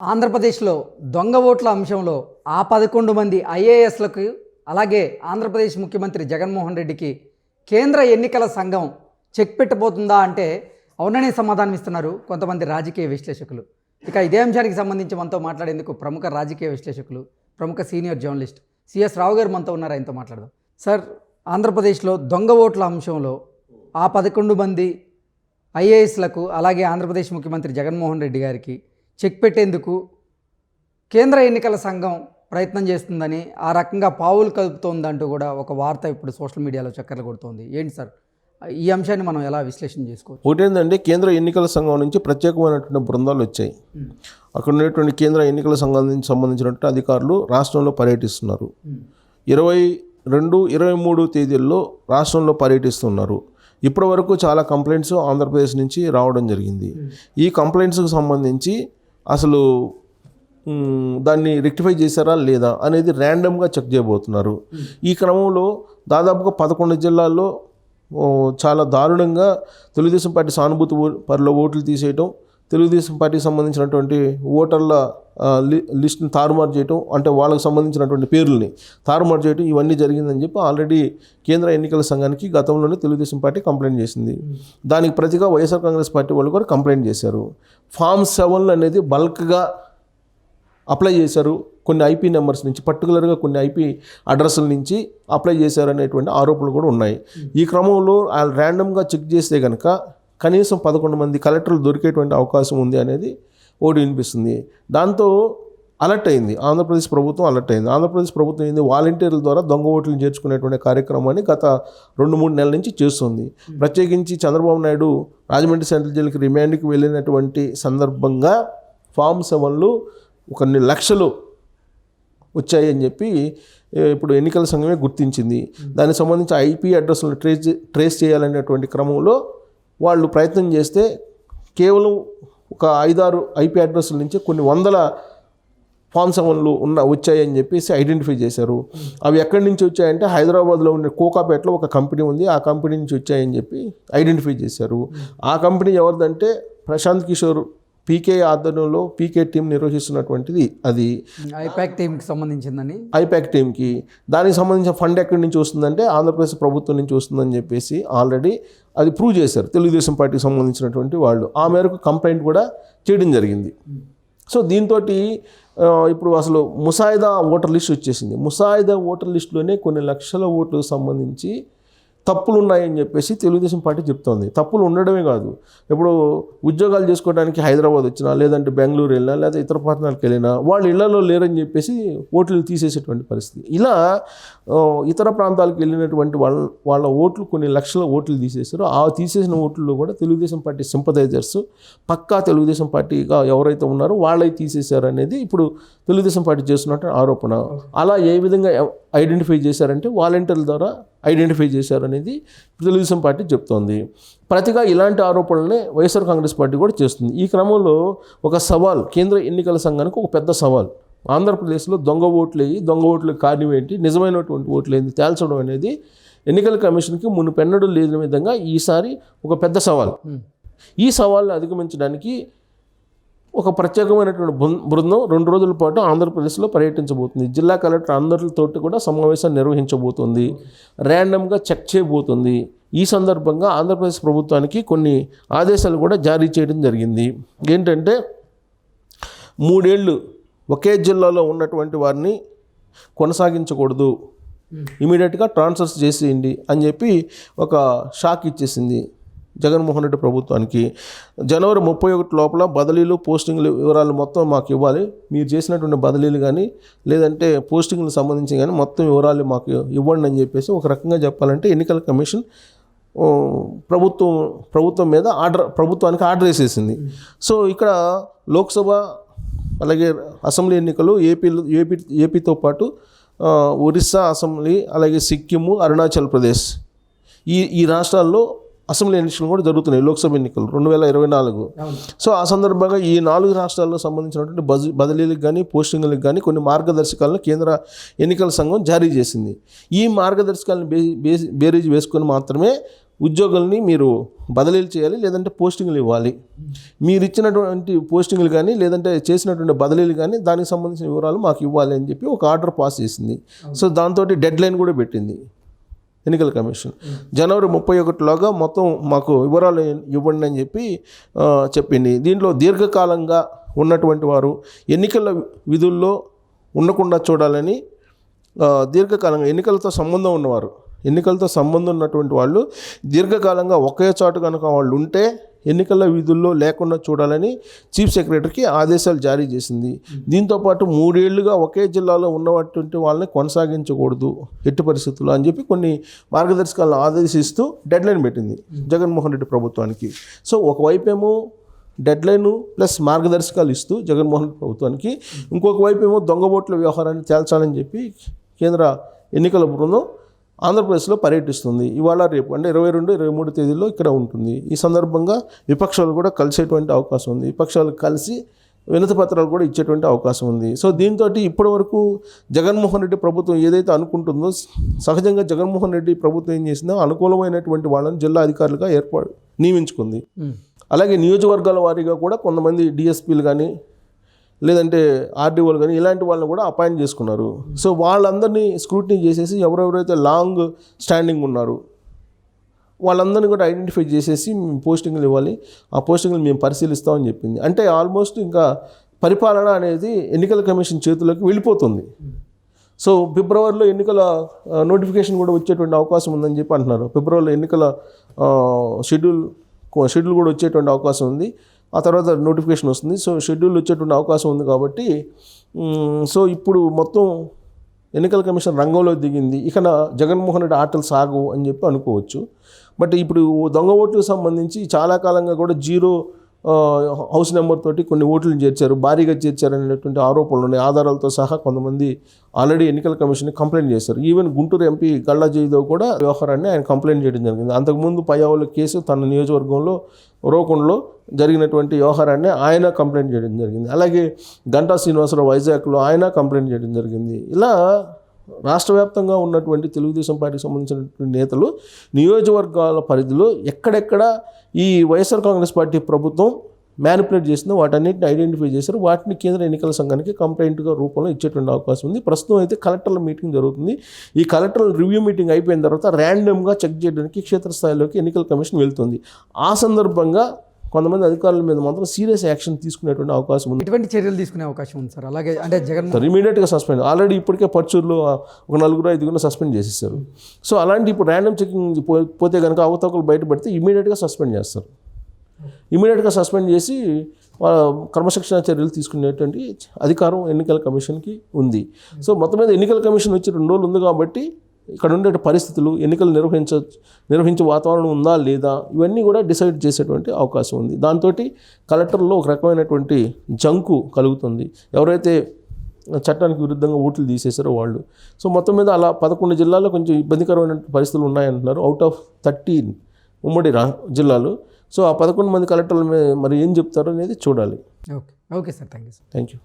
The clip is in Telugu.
ఆంధ్రప్రదేశ్లో దొంగ ఓట్ల అంశంలో ఆ పదకొండు మంది ఐఏఎస్లకు అలాగే ఆంధ్రప్రదేశ్ ముఖ్యమంత్రి జగన్మోహన్ రెడ్డికి కేంద్ర ఎన్నికల సంఘం చెక్ పెట్టబోతుందా అంటే అవుననే సమాధానం ఇస్తున్నారు కొంతమంది రాజకీయ విశ్లేషకులు. ఇక ఇదే అంశానికి సంబంధించి మనతో మాట్లాడేందుకు ప్రముఖ రాజకీయ విశ్లేషకులు ప్రముఖ సీనియర్ జర్నలిస్ట్ సిఎస్ రావు గారు మనతో ఉన్నారు. ఆయనతో మాట్లాడదాం. సార్ ఆంధ్రప్రదేశ్లో దొంగ ఓట్ల అంశంలో ఆ పదకొండు మంది ఐఏఎస్లకు అలాగే ఆంధ్రప్రదేశ్ ముఖ్యమంత్రి జగన్మోహన్ రెడ్డి గారికి చెక్ పెట్టేందుకు కేంద్ర ఎన్నికల సంఘం ప్రయత్నం చేస్తుందని ఆ రకంగా పావులు కలుపుతోందంటూ కూడా ఒక వార్త ఇప్పుడు సోషల్ మీడియాలో చక్కర్లు కొడుతోంది. ఏంటి సార్? ఈ అంశాన్ని మనం ఎలా విశ్లేషణ చేసుకోవచ్చు? ఒకటేంటంటే కేంద్ర ఎన్నికల సంఘం నుంచి ప్రత్యేకమైనటువంటి బృందాలు వచ్చాయి. అక్కడ ఉన్నటువంటి కేంద్ర ఎన్నికల సంఘం సంబంధించినటువంటి అధికారులు రాష్ట్రంలో పర్యటిస్తున్నారు. ఇరవై రెండు ఇరవై మూడు తేదీల్లో రాష్ట్రంలో పర్యటిస్తున్నారు. ఇప్పటి వరకు చాలా కంప్లైంట్స్ ఆంధ్రప్రదేశ్ నుంచి రావడం జరిగింది. ఈ కంప్లైంట్స్కి సంబంధించి అసలు దాన్ని రెక్టిఫై చేశారా లేదా అనేది ర్యాండమ్గా చెక్ చేయబోతున్నారు. ఈ క్రమంలో దాదాపుగా పదకొండు జిల్లాల్లో చాలా దారుణంగా తెలుగుదేశం పార్టీ సానుభూతి ఓ- పరుల ఓట్లు తీసేయటం తెలుగుదేశం పార్టీకి సంబంధించినటువంటి ఓటర్ల లి లిస్ట్ని తారుమారు చేయటం అంటే వాళ్ళకి సంబంధించినటువంటి పేర్లని తారుమారు చేయటం ఇవన్నీ జరిగిందని చెప్పి ఆల్రెడీ కేంద్ర ఎన్నికల సంఘానికి గతంలోనే తెలుగుదేశం పార్టీ కంప్లైంట్ చేసింది. దానికి ప్రతిగా వైఎస్ఆర్ కాంగ్రెస్ పార్టీ వాళ్ళు కూడా కంప్లైంట్ చేశారు. ఫామ్ సెవెన్ అనేది బల్క్గా అప్లై చేశారు. కొన్ని ఐపీ నెంబర్స్ నుంచి పర్టికులర్గా కొన్ని ఐపీ అడ్రస్ల నుంచి అప్లై చేశారు అనేటువంటి ఆరోపణలు కూడా ఉన్నాయి. ఈ క్రమంలో వాళ్ళు ర్యాండమ్గా చెక్ చేస్తే కనుక కనీసం పదకొండు మంది కలెక్టర్లు దొరికేటువంటి అవకాశం ఉంది అనేది ఓటు వినిపిస్తుంది. దాంతో అలర్ట్ అయింది. ఆంధ్రప్రదేశ్ ప్రభుత్వం అలర్ట్ అయింది. ఆంధ్రప్రదేశ్ ప్రభుత్వం ఏంది? వాలంటీర్ల ద్వారా దొంగ ఓట్లను చేర్చుకునేటువంటి కార్యక్రమాన్ని గత రెండు మూడు నెలల నుంచి చేస్తుంది. ప్రత్యేకించి చంద్రబాబు నాయుడు రాజమండ్రి సెంట్రల్ జైలుకి రిమాండ్కి వెళ్ళినటువంటి సందర్భంగా ఫామ్ సెవెన్లు కొన్ని లక్షలు వచ్చాయి అని చెప్పి ఇప్పుడు ఎన్నికల సంఘమే గుర్తించింది. దానికి సంబంధించి ఐపీ అడ్రస్లను ట్రేస్ చే- ట్రేస్ చేయాలనేటువంటి క్రమంలో వాళ్ళు ప్రయత్నం చేస్తే కేవలం ఒక ఐదారు ఐపీ అడ్రస్ల నుంచి కొన్ని వందల ఫామ్ సెవెన్లు ఉన్న వచ్చాయని చెప్పేసి ఐడెంటిఫై చేశారు. అవి ఎక్కడి నుంచి వచ్చాయంటే హైదరాబాద్లో ఉండే కోకాపేటలో ఒక కంపెనీ ఉంది. ఆ కంపెనీ నుంచి వచ్చాయని చెప్పి ఐడెంటిఫై చేశారు. ఆ కంపెనీ ఎవరిదంటే ప్రశాంత్ కిషోర్ పీకే ఆధ్వర్యంలో పీకే టీం నిర్వహిస్తున్నటువంటిది అది. ఐపాక్ టీంకి సంబంధించిందని. ఐపాక్ టీంకి దానికి సంబంధించిన ఫండ్ ఎక్కడి నుంచి వస్తుందంటే ఆంధ్రప్రదేశ్ ప్రభుత్వం నుంచి వస్తుందని చెప్పేసి ఆల్రెడీ అది ప్రూవ్ చేశారు. తెలుగుదేశం పార్టీకి సంబంధించినటువంటి వాళ్ళు. ఆ మేరకు కంప్లైంట్ కూడా చేయడం జరిగింది. సో దీంతో ఇప్పుడు అసలు ముసాయిదా ఓటర్ లిస్ట్ వచ్చేసింది. ముసాయిదా ఓటర్ లిస్టులోనే కొన్ని లక్షల ఓట్లకు సంబంధించి తప్పులు ఉన్నాయని చెప్పేసి తెలుగుదేశం పార్టీ చెప్తోంది. తప్పులు ఉండడమే కాదు. ఇప్పుడు ఉద్యోగాలు చేసుకోవడానికి హైదరాబాద్ వచ్చినా లేదంటే బెంగళూరు వెళ్ళినా లేదా ఇతర పట్టణాలకు వెళ్ళినా వాళ్ళు ఇళ్ళలో లేరని చెప్పేసి ఓట్లు తీసేసేటువంటి పరిస్థితి. ఇలా ఇతర ప్రాంతాలకు వెళ్ళినటువంటి వాళ్ళ వాళ్ళ ఓట్లు కొన్ని లక్షల ఓట్లు తీసేశారు. ఆ తీసేసిన ఓట్లలో కూడా తెలుగుదేశం పార్టీ సింపథైజర్స్ పక్కా తెలుగుదేశం పార్టీగా ఎవరైతే ఉన్నారో వాళ్ళై తీసేశారు అనేది ఇప్పుడు తెలుగుదేశం పార్టీ చేస్తున్నట్టు ఆరోపణ. అలా ఏ విధంగా ఐడెంటిఫై చేశారంటే వాలంటీర్ల ద్వారా ఐడెంటిఫై చేశారు అనేది తెలుగుదేశం పార్టీ చెప్తోంది. ప్రతిగా ఇలాంటి ఆరోపణలనే వైఎస్ఆర్ కాంగ్రెస్ పార్టీ కూడా చేస్తుంది. ఈ క్రమంలో ఒక సవాల్ కేంద్ర ఎన్నికల సంఘానికి ఒక పెద్ద సవాల్ ఆంధ్రప్రదేశ్లో దొంగ ఓట్లు వేయి దొంగ ఓట్లకు కారణం ఏంటి నిజమైనటువంటి ఓట్లు ఏంటి తేల్చడం అనేది ఎన్నికల కమిషన్కి మునుపెన్నడూ లేని విధంగా ఈసారి ఒక పెద్ద సవాల్. ఈ సవాల్ని అధిగమించడానికి ఒక ప్రత్యేకమైనటువంటి బృందం రెండు రోజుల పాటు ఆంధ్రప్రదేశ్లో పర్యటించబోతుంది. జిల్లా కలెక్టర్ అందరితోటి కూడా సమావేశం నిర్వహించబోతుంది. ర్యాండమ్గా చెక్ చేయబోతుంది. ఈ సందర్భంగా ఆంధ్రప్రదేశ్ ప్రభుత్వానికి కొన్ని ఆదేశాలు కూడా జారీ చేయడం జరిగింది. ఏంటంటే మూడేళ్ళు ఒకే జిల్లాలో ఉన్నటువంటి వారిని కొనసాగించకూడదు. ఇమీడియట్గా ట్రాన్స్ఫర్స్ చేసేయండి అని చెప్పి ఒక షాక్ ఇచ్చేసింది. జగన్మోహన్ రెడ్డి ప్రభుత్వానికి జనవరి ముప్పై ఒకటి లోపల బదిలీలు పోస్టింగ్లు వివరాలు మొత్తం మాకు ఇవ్వాలి. మీరు చేసినటువంటి బదిలీలు కానీ లేదంటే పోస్టింగ్లకు సంబంధించి కానీ మొత్తం వివరాలు మాకు ఇవ్వండి అని చెప్పేసి ఒక రకంగా చెప్పాలంటే ఎన్నికల కమిషన్ ప్రభుత్వం ప్రభుత్వం మీద ఆర్డర్ ప్రభుత్వానికి ఆర్డర్ వేసేసింది. సో ఇక్కడ లోక్సభ అలాగే అసెంబ్లీ ఎన్నికలు ఏపీలో ఏపీ ఏపీతో పాటు ఒరిస్సా అసెంబ్లీ అలాగే సిక్కిము అరుణాచల్ ప్రదేశ్ ఈ ఈ రాష్ట్రాల్లో అసెంబ్లీ ఎన్నికలు కూడా జరుగుతున్నాయి లోక్సభ ఎన్నికలు రెండు వేల ఇరవై నాలుగు. సో ఆ సందర్భంగా ఈ నాలుగు రాష్ట్రాల్లో సంబంధించినటువంటి బజ్ బదిలీలకు కానీ పోస్టింగ్లకు కానీ కొన్ని మార్గదర్శకాలను కేంద్ర ఎన్నికల సంఘం జారీ చేసింది. ఈ మార్గదర్శకాలను బే బేరీజ్ వేసుకొని మాత్రమే ఉద్యోగుల్ని మీరు బదిలీలు చేయాలి లేదంటే పోస్టింగ్లు ఇవ్వాలి. మీరు ఇచ్చినటువంటి పోస్టింగ్లు కానీ లేదంటే చేసినటువంటి బదిలీలు కానీ దానికి సంబంధించిన వివరాలు మాకు ఇవ్వాలి అని చెప్పి ఒక ఆర్డర్ పాస్ చేసింది. సో దాంతో డెడ్ లైన్ కూడా పెట్టింది. ఎన్నికల కమిషన్. జనవరి ముప్పై ఒకటిలోగా మొత్తం మాకు వివరాలు ఇవ్వండి అని చెప్పి చెప్పింది. దీంట్లో దీర్ఘకాలంగా ఉన్నటువంటి వారు ఎన్నికల విధుల్లో ఉండకుండా చూడాలని దీర్ఘకాలంగా ఎన్నికలతో సంబంధం ఉన్నవారు ఎన్నికలతో సంబంధం ఉన్నటువంటి వాళ్ళు దీర్ఘకాలంగా ఒకే చోట కనుక వాళ్ళు ఉంటే ఎన్నికల విధుల్లో లేకుండా చూడాలని చీఫ్ సెక్రటరీకి ఆదేశాలు జారీ చేసింది. దీంతోపాటు మూడేళ్ళుగా ఒకే జిల్లాలో ఉన్నటువంటి వాళ్ళని కొనసాగించకూడదు. ఎట్టి పరిస్థితుల్లో అని చెప్పి కొన్ని మార్గదర్శకాలను ఆదేశిస్తూ డెడ్లైన్ పెట్టింది జగన్మోహన్ రెడ్డి ప్రభుత్వానికి. సో ఒకవైపేమో డెడ్లైన్ ప్లస్ మార్గదర్శకాలు ఇస్తూ జగన్మోహన్ రెడ్డి ప్రభుత్వానికి ఇంకొక వైపు ఏమో దొంగ ఓట్ల వ్యవహారాన్ని తేల్చాలని చెప్పి కేంద్ర ఎన్నికల బృందం ఆంధ్రప్రదేశ్లో పర్యటిస్తుంది. ఇవాళ రేపు అంటే ఇరవై రెండు ఇరవై మూడు తేదీల్లో ఇక్కడ ఉంటుంది. ఈ సందర్భంగా విపక్షాలు కూడా కలిసేటువంటి అవకాశం ఉంది. విపక్షాలు కలిసి వినతి పత్రాలు కూడా ఇచ్చేటువంటి అవకాశం ఉంది. సో దీంతో ఇప్పటి వరకు జగన్మోహన్ రెడ్డి ప్రభుత్వం ఏదైతే అనుకుంటుందో సహజంగా జగన్మోహన్ రెడ్డి ప్రభుత్వం ఏం చేసిందో అనుకూలమైనటువంటి వాళ్ళని జిల్లా అధికారులుగా ఏర్పాటు నియమించుకుంది. అలాగే నియోజకవర్గాల వారీగా కూడా కొంతమంది డిఎస్పీలు కానీ లేదంటే ఆర్డీఓలు కానీ ఇలాంటి వాళ్ళని కూడా అపాయింట్ చేసుకున్నారు. సో వాళ్ళందరినీ స్క్రూటినీ చేసేసి ఎవరెవరైతే లాంగ్ స్టాండింగ్ ఉన్నారు వాళ్ళందరినీ కూడా ఐడెంటిఫై చేసేసి మేము పోస్టింగ్లు ఇవ్వాలి. ఆ పోస్టింగ్లు మేము పరిశీలిస్తామని చెప్పింది. అంటే ఆల్మోస్ట్ ఇంకా పరిపాలన అనేది ఎన్నికల కమిషన్ చేతుల్లోకి వెళ్ళిపోతుంది. సో ఫిబ్రవరిలో ఎన్నికల నోటిఫికేషన్ కూడా వచ్చేటువంటి అవకాశం ఉందని చెప్పి అంటున్నారు. ఫిబ్రవరిలో ఎన్నికల షెడ్యూల్ షెడ్యూల్ కూడా వచ్చేటువంటి అవకాశం ఉంది. ఆ తర్వాత నోటిఫికేషన్ వస్తుంది. సో షెడ్యూల్ వచ్చేటువంటి అవకాశం ఉంది కాబట్టి సో ఇప్పుడు మొత్తం ఎన్నికల కమిషన్ రంగంలో దిగింది. ఇక నా జగన్మోహన్ రెడ్డి ఆటలు సాగు అని చెప్పి అనుకోవచ్చు. బట్ ఇప్పుడు దొంగ ఓట్లకు సంబంధించి చాలా కాలంగా కూడా జీరో హౌస్ నెంబర్ తోటి కొన్ని ఓట్లు చేర్చారు. భారీగా చేర్చారు అనేటువంటి ఆరోపణలు ఉన్నాయి. ఆధారాలతో సహా కొంతమంది ఆల్రెడీ ఎన్నికల కమిషన్ కంప్లైంట్ చేశారు. ఈవెన్ గుంటూరు ఎంపీ గల్లా జయదేవ్ కూడా వ్యవహారాన్ని ఆయన కంప్లైంట్ చేయడం జరిగింది. అంతకుముందు పయ్యావుల కేసు తన నియోజకవర్గంలో రోకొండలో జరిగినటువంటి వ్యవహారాన్ని ఆయన కంప్లైంట్ చేయడం జరిగింది. అలాగే గంటా శ్రీనివాసరావు వైజాగ్లో ఆయన కంప్లైంట్ చేయడం జరిగింది. ఇలా రాష్ట్ర వ్యాప్తంగా ఉన్నటువంటి తెలుగుదేశం పార్టీకి సంబంధించినటువంటి నేతలు నియోజకవర్గాల పరిధిలో ఎక్కడెక్కడ ఈ వైఎస్ఆర్ కాంగ్రెస్ పార్టీ ప్రభుత్వం మ్యానిపులేట్ చేసిందో వాటన్నిటిని ఐడెంటిఫై చేశారు. వాటిని కేంద్ర ఎన్నికల సంఘానికి కంప్లైంట్గా రూపంలో ఇచ్చేటువంటి అవకాశం ఉంది. ప్రస్తుతం అయితే కలెక్టర్ల మీటింగ్ జరుగుతుంది. ఈ కలెక్టర్ల రివ్యూ మీటింగ్ అయిపోయిన తర్వాత ర్యాండమ్గా చెక్ చేయడానికి క్షేత్రస్థాయిలోకి ఎన్నికల కమిషన్ వెళ్తుంది. ఆ సందర్భంగా కొంతమంది అధికారుల మీద మాత్రం సీరియస్ యాక్షన్ తీసుకునేటువంటి అవకాశం ఉంది. ఎటువంటి చర్యలు తీసుకునే అవకాశం ఉంది సార్. అలాగే అంటే జగన్ సార్ ఇమీడియట్గా సస్పెండ్ ఆల్రెడీ ఇప్పటికే పర్చూరులో ఒక నలుగురు ఐదుగురు సస్పెండ్ చేసేసారు. సో అలాంటి ఇప్పుడు ర్యాండమ్ చెకింగ్ పోతే కనుక అవతవకలు బయటపడితే ఇమీడియట్గా సస్పెండ్ చేస్తారు. ఇమీడియట్గా సస్పెండ్ చేసి క్రమశిక్షణ చర్యలు తీసుకునేటువంటి అధికారం ఎన్నికల కమిషన్కి ఉంది. సో మొత్తం మీద ఎన్నికల కమిషన్ వచ్చి రెండు రోజులు ఉంది కాబట్టి ఇక్కడ ఉండే పరిస్థితులు ఎన్నికలు నిర్వహించ నిర్వహించే వాతావరణం ఉందా లేదా ఇవన్నీ కూడా డిసైడ్ చేసేటువంటి అవకాశం ఉంది. దాంతో కలెక్టర్లో ఒక రకమైనటువంటి జంకు కలుగుతుంది. ఎవరైతే చట్టానికి విరుద్ధంగా ఓట్లు తీసేశారో వాళ్ళు. సో మొత్తం మీద అలా పదకొండు జిల్లాల్లో కొంచెం ఇబ్బందికరమైన పరిస్థితులు ఉన్నాయంటున్నారు. అవుట్ ఆఫ్ థర్టీన్ ఉమ్మడి రా జిల్లాలు. సో ఆ పదకొండు మంది కలెక్టర్ల మరి ఏం చెప్తారో అనేది చూడాలి. Okay. Okay sir. Thank you sir. Thank you